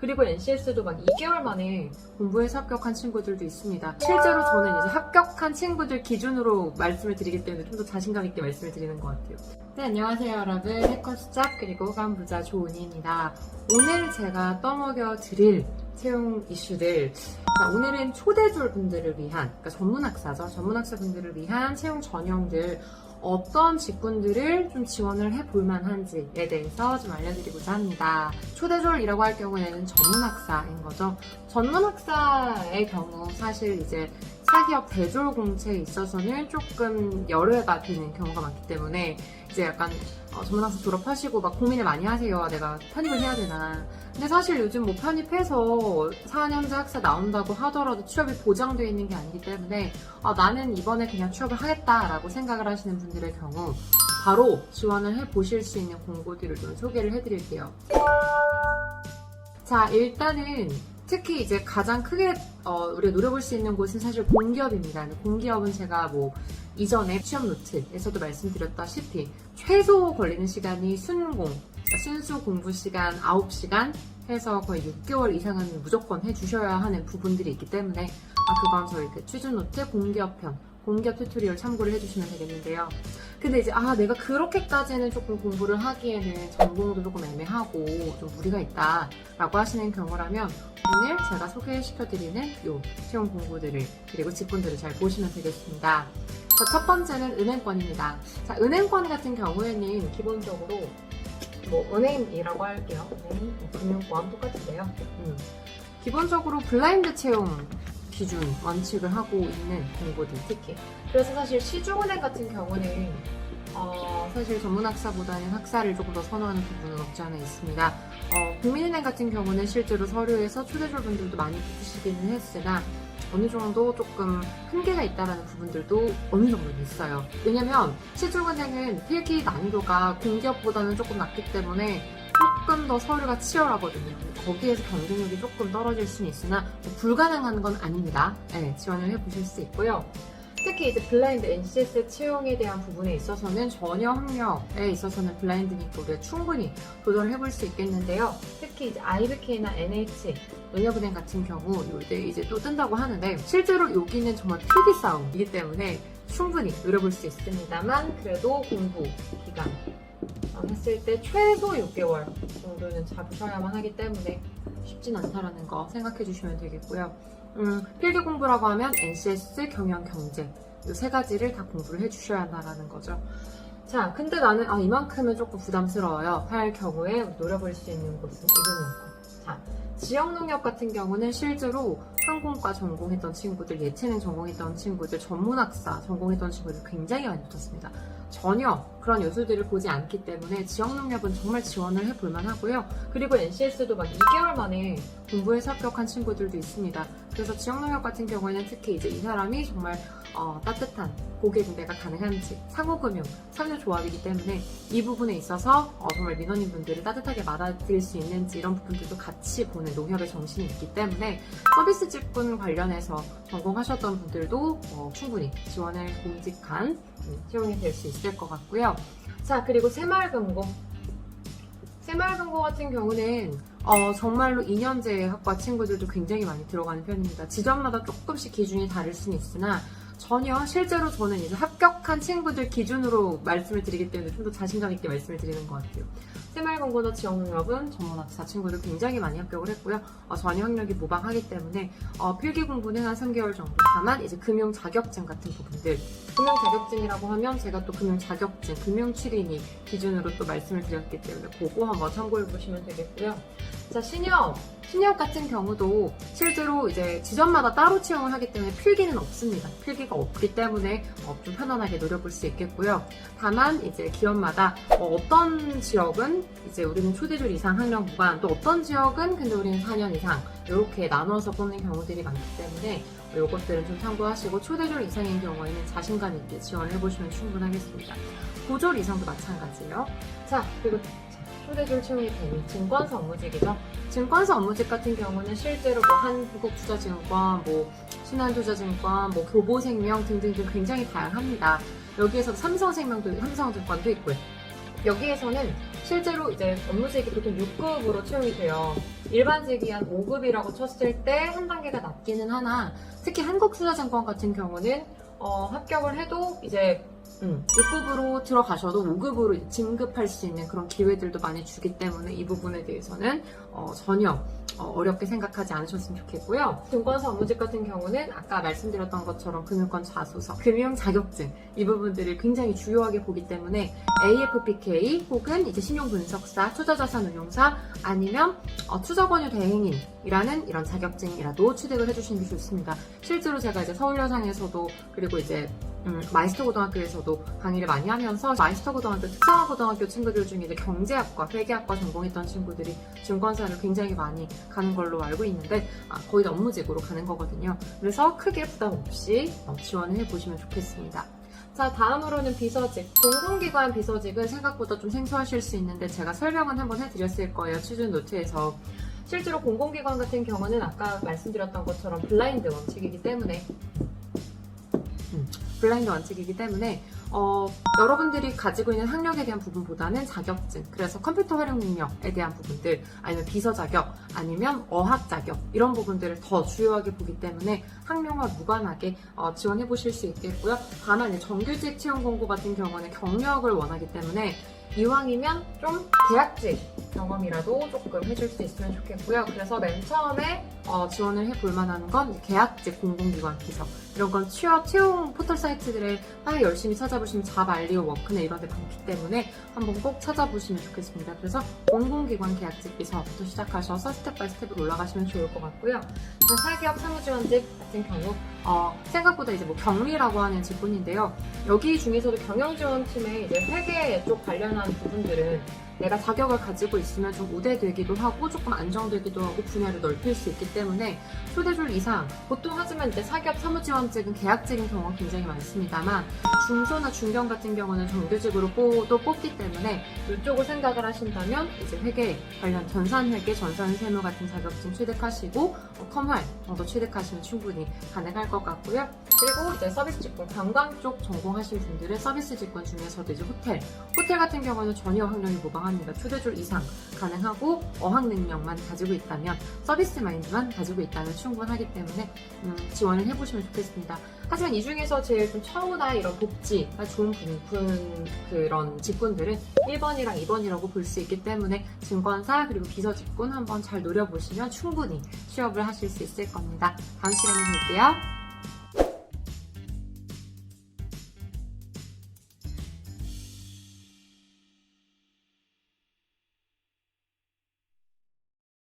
그리고 NCS도 막 2개월 만에 공부해서 합격한 친구들도 있습니다. 실제로 저는 이제 합격한 친구들 기준으로 말씀을 드리기 때문에 좀 더 자신감 있게 말씀을 드리는 것 같아요. 네, 안녕하세요 여러분. 해커 시작 그리고 호감부자 조은희입니다. 오늘 제가 떠먹여 드릴 채용 이슈들 자, 오늘은 초대졸 분들을 위한, 그러니까 전문학사죠. 전문학사 분들을 위한 채용 전형들, 어떤 직군들을 좀 지원을 해볼 만한지에 대해서 좀 알려드리고자 합니다. 초대졸이라고 할 경우에는 전문학사인 거죠. 전문학사의 경우 사실 이제 사기업 대졸 공채에 있어서는 조금 열애가 되는 경우가 많기 때문에 이제 약간 어, 전문학사 졸업하시고 막 고민을 많이 하세요. 아, 내가 편입을 해야 되나. 근데 사실 요즘 뭐 편입해서 4년제 학사 나온다고 하더라도 취업이 보장되어 있는 게 아니기 때문에 아, 나는 이번에 그냥 취업을 하겠다라고 생각을 하시는 분들의 경우 바로 지원을 해 보실 수 있는 공고들을 좀 소개를 해드릴게요. 자, 일단은 특히 이제 가장 크게 어, 우리가 노려볼 수 있는 곳은 사실 공기업입니다. 공기업은 제가 뭐 이전에 취업 노트에서도 말씀드렸다시피 최소 걸리는 시간이 순공, 순수 공부 시간 9시간 해서 거의 6개월 이상은 무조건 해주셔야 하는 부분들이 있기 때문에 아, 그건 저희 그 취준 노트 공기업편, 공기업 튜토리얼 참고를 해주시면 되겠는데요. 근데 이제 아 내가 그렇게까지는 조금 공부를 하기에는 전공도 조금 애매하고 좀 무리가 있다라고 하시는 경우라면 오늘 제가 소개시켜드리는 요 채용 공부들을 그리고 직군들을 잘 보시면 되겠습니다. 자, 첫 번째는 은행권입니다. 자, 은행권 같은 경우에는 기본적으로 뭐 은행이라고 할게요. 은행, 금융권 똑같은데요. 음. 기본적으로 블라인드 채용 기준 원칙을 하고 있는 공고들 특히. 그래서 사실 시중은행 같은 경우는 어, 사실 전문 학사보다는 학사를 조금 더 선호하는 부분은 없지 않아 있습니다. 어, 국민은행 같은 경우는 실제로 서류에서 초대졸 분들도 많이 붙으시기는 했으나 어느 정도 조금 한계가 있다라는 부분들도 어느 정도는 있어요. 왜냐면 시중은행은 필기 난이도가 공기업보다는 조금 낮기 때문에 조금 더 서류가 치열하거든요. 거기에서 경쟁력이 조금 떨어질 수는 있으나 뭐 불가능한 건 아닙니다. 네, 지원을 해보실 수 있고요. 특히 이제 블라인드 NCS 채용에 대한 부분에 있어서는 전혀 학력에 있어서는 블라인드니까 우리가 충분히 도전을 해볼 수 있겠는데요. 특히 이제 IBK나 NH, 농협은행 같은 경우 이때 이제 또 뜬다고 하는데 실제로 여기는 정말 필기 싸움이기 때문에 충분히 노려볼 수 있습니다만 그래도 공부 기간 어, 했을 때 최소 6개월 정도는 잡으셔야만 하기 때문에 쉽진 않다라는 거 생각해 주시면 되겠고요. 음, 필기 공부라고 하면 NCS, 경영, 경제 이 세 가지를 다 공부를 해 주셔야 한다는 거죠. 자, 근데 나는 아 이만큼은 조금 부담스러워요. 할 경우에 노려볼 수 있는 곳은 이분만큼. 자, 지역 농협 같은 경우는 실제로 항공과 전공했던 친구들, 예체능 전공했던 친구들, 전문학사 전공했던 친구들 굉장히 많이 붙었습니다. 전혀 그런 요소들을 보지 않기 때문에 지역농협은 정말 지원을 해볼 만 하고요. 그리고 NCS도 막 2개월 만에 공부해서 합격한 친구들도 있습니다. 그래서 지역농협 같은 경우에는 특히 이제 이 사람이 정말 어, 따뜻한 고객 응대가 가능한지 상호금융, 상호조합이기 때문에 이 부분에 있어서 어, 정말 민원인 분들을 따뜻하게 받아들일 수 있는지 이런 부분들도 같이 보는 농협의 정신이 있기 때문에 서비스 직군 관련해서 전공하셨던 분들도 어, 충분히 지원을 공직한 음, 채용이 될 수 있을 것 같고요. 자 그리고 새마을금고 새마을금고 같은 경우는 어, 정말로 2년제 학과 친구들도 굉장히 많이 들어가는 편입니다. 지점마다 조금씩 기준이 다를 수는 있으나 전혀 실제로 저는 이제 합격한 친구들 기준으로 말씀을 드리기 때문에 좀 더 자신감 있게 말씀을 드리는 것 같아요. 새마을금고나 지역농협은 전문학사 친구들 굉장히 많이 합격을 했고요. 어, 전혀 학력이 무방하기 때문에 어, 필기 공부는 한 3개월 정도. 다만 이제 금융 자격증 같은 부분들 금융 자격증이라고 하면 제가 또 금융 자격증, 금융 출인이 기준으로 또 말씀을 드렸기 때문에 그거 한번 참고해 보시면 되겠고요. 자, 신협. 신협 같은 경우도 실제로 이제 지점마다 따로 채용을 하기 때문에 필기는 없습니다. 필기가 없기 때문에 어, 좀 편안하게 노려볼 수 있겠고요. 다만 이제 기업마다 어, 떤 지역은 이제 우리는 초대졸 이상 학력 무관, 또 어떤 지역은 근데 우리는 4년 이상 이렇게 나눠서 뽑는 경우들이 많기 때문에 이것들은 좀 참고하시고 초대졸 이상인 경우에는 자신감 있게 지원을 해보시면 충분하겠습니다. 고졸 이상도 마찬가지예요. 자 그리고 초대졸 채용이 되는 증권사 업무직이죠. 증권사 업무직 같은 경우는 실제로 뭐 한국투자증권, 뭐 신한투자증권, 뭐 교보생명 등등등 굉장히 다양합니다. 여기에서 삼성생명도 삼성증권도 있고요. 여기에서는 실제로 이제 업무직이 보통 6급으로 채용이 돼요. 일반직이 한 5급이라고 쳤을 때 한 단계가 낮기는 하나 특히 한국투자증권 같은 경우는 어, 합격을 해도 이제 음, 6급으로 들어가셔도 5급으로 진급할 수 있는 그런 기회들도 많이 주기 때문에 이 부분에 대해서는 어, 전혀 어, 어렵게 생각하지 않으셨으면 좋겠고요. 증권사 업무직 같은 경우는 아까 말씀드렸던 것처럼 금융권 자소서, 금융 자격증 이 부분들을 굉장히 주요하게 보기 때문에 AFPK 혹은 이제 신용분석사, 투자자산운용사 아니면 어, 투자권유 대행인이라는 이런 자격증이라도 취득을 해주시는 게 좋습니다. 실제로 제가 이제 서울여상에서도 그리고 이제 음, 마이스터 고등학교에서도 강의를 많이 하면서 마이스터 고등학교, 특성화 고등학교 친구들 중에 이제 경제학과, 회계학과 전공했던 친구들이 증권사를 굉장히 많이 가는 걸로 알고 있는데 아, 거의 다 업무직으로 가는 거거든요. 그래서 크게 부담 없이 어, 지원을 해보시면 좋겠습니다. 자, 다음으로는 비서직. 공공기관 비서직은 생각보다 좀 생소하실 수 있는데 제가 설명은 한번 해드렸을 거예요. 취준 노트에서. 실제로 공공기관 같은 경우는 아까 말씀드렸던 것처럼 블라인드 원칙이기 때문에 음, 블라인드 원칙이기 때문에 어, 여러분들이 가지고 있는 학력에 대한 부분보다는 자격증, 그래서 컴퓨터 활용 능력에 대한 부분들, 아니면 비서 자격, 아니면 어학 자격 이런 부분들을 더 주요하게 보기 때문에 학력과 무관하게 어, 지원해 보실 수 있겠고요. 다만 정규직 채용 공고 같은 경우는 경력을 원하기 때문에 이왕이면 좀 대학직 경험이라도 조금 해줄 수 있으면 좋겠고요. 그래서 맨 처음에 어, 지원을 해볼 만한 건 계약직 공공기관 비서 이런 건 취업 채용 포털 사이트들에 딱 열심히 찾아보시면 잡 알리오 워크나 이런 데 많기 때문에 한번 꼭 찾아보시면 좋겠습니다. 그래서 공공기관 계약직 비서부터 시작하셔서 스텝 바이 스텝으로 올라가시면 좋을 것 같고요. 또 사기업 사무지원직 같은 경우 어, 생각보다 이제 뭐 경리라고 하는 직군인데요. 여기 중에서도 경영지원팀의 이제 회계 쪽 관련한 부분들은 내가 자격을 가지고 있으면 좀 우대되기도 하고 조금 안정되기도 하고 분야를 넓힐 수 있기 때문에 초대줄 이상 보통 하지만 이제 사기업 사무지원 직은 계약직인 경우가 굉장히 많습니다만 중소나 중견 같은 경우는 정규직으로 뽑- 또 뽑기 때문에 이쪽을 생각을 하신다면 이제 회계 관련 전산회계, 전산세무 같은 자격증 취득하시고 어, 컴활 정도 취득하시면 충분히 가능할 것 같고요. 그리고 이제 서비스 직군, 관광 쪽 전공하신 분들은 서비스 직군 중에서도 이제 호텔, 호텔 같은 경우는 전혀 학력이 무방합니다. 초대줄 이상 가능하고 어학 능력만 가지고 있다면 서비스 마인드만 가지고 있다면 충분하기 때문에 음, 지원을 해보시면 좋 겠습니다. 하지만 이 중에서 제일 좀 처우나 이런 복지가 좋은 부분 그런 직군들은 1번이랑 2번이라고 볼 수 있기 때문에 증권사 그리고 비서 직군 한번 잘 노려보시면 충분히 취업을 하실 수 있을 겁니다. 다음 시간에 뵐게요.